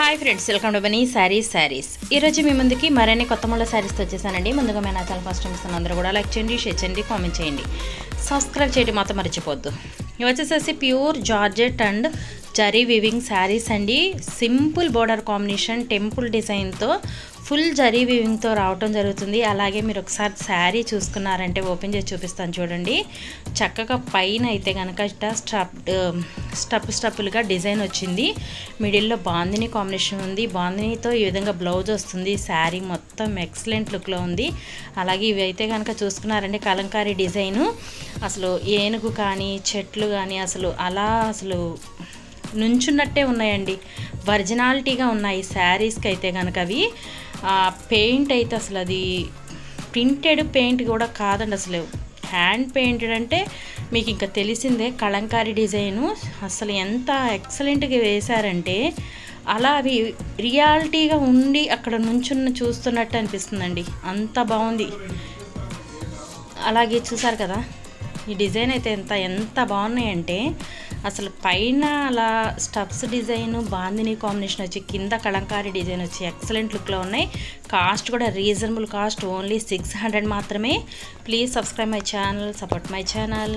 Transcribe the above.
Hi friends welcome to Bunny saris saris ఈరోజు మీ ముందుకి మరిన్ని కొత్త ముళ్ళ శారీస్తో వచ్చేసానండి. ముందుగా మేము నా ఛానల్ ఫస్ట్ టైం అందరూ కూడా లైక్ చేయండి షేర్ చేయండి కామెంట్ చేయండి. సబ్స్క్రైబ్ చేయడం మాత్రం మర్చిపోద్దు ఇవి వచ్చేసేసి pure georgette and zari weaving sarees అండి. సింపుల్ బోర్డర్ కాంబినేషన్ టెంపుల్ డిజైన్తో ఫుల్ జరీ వివింగ్తో రావటం జరుగుతుంది. అలాగే మీరు ఒకసారి శారీ చూసుకున్నారంటే ఓపెన్ చేసి చూపిస్తాను చూడండి. చక్కగా పైన అయితే కనుక ఇట్లా స్టప్ స్టప్ స్టప్పులుగా డిజైన్ వచ్చింది. మిడిల్లో బాందిని కాంబినేషన్ ఉంది. బాందినితో ఈ విధంగా బ్లౌజ్ వస్తుంది. శారీ మొత్తం ఎక్సలెంట్ లుక్లో ఉంది. అలాగే ఇవి అయితే కనుక చూసుకున్నారంటే కలంకారీ డిజైను. అసలు ఏనుగు కానీ చెట్లు కానీ అసలు అలా అసలు నుంచున్నట్టే ఉన్నాయండి. ఒరిజినాలిటీగా ఉన్నాయి శారీస్కి అయితే కనుక అవి. పెయింట్ అయితే అసలు అది ప్రింటెడ్ పెయింట్ కూడా కాదండి అసలు. హ్యాండ్ పెయింటెడ్ అంటే మీకు ఇంకా తెలిసిందే కళంకారీ డిజైను. అసలు ఎంత ఎక్సలెంట్గా వేశారంటే అలా అవి రియాలిటీగా ఉండి అక్కడ నుంచున్న చూస్తున్నట్టు అనిపిస్తుందండి. అంత బాగుంది. అలాగే చూసారు కదా? ఈ డిజైన్ అయితే ఎంత ఎంత బాగున్నాయంటే అసలు పైన అలా స్టబ్స్ డిజైన్ బాందిని కాంబినేషన్ వచ్చి కింద కలంకారీ డిజైన్ వచ్చి ఎక్సలెంట్ లుక్లో ఉన్నాయి. కాస్ట్ కూడా reasonable cost only six hundred మాత్రమే. Please subscribe my channel support my channel.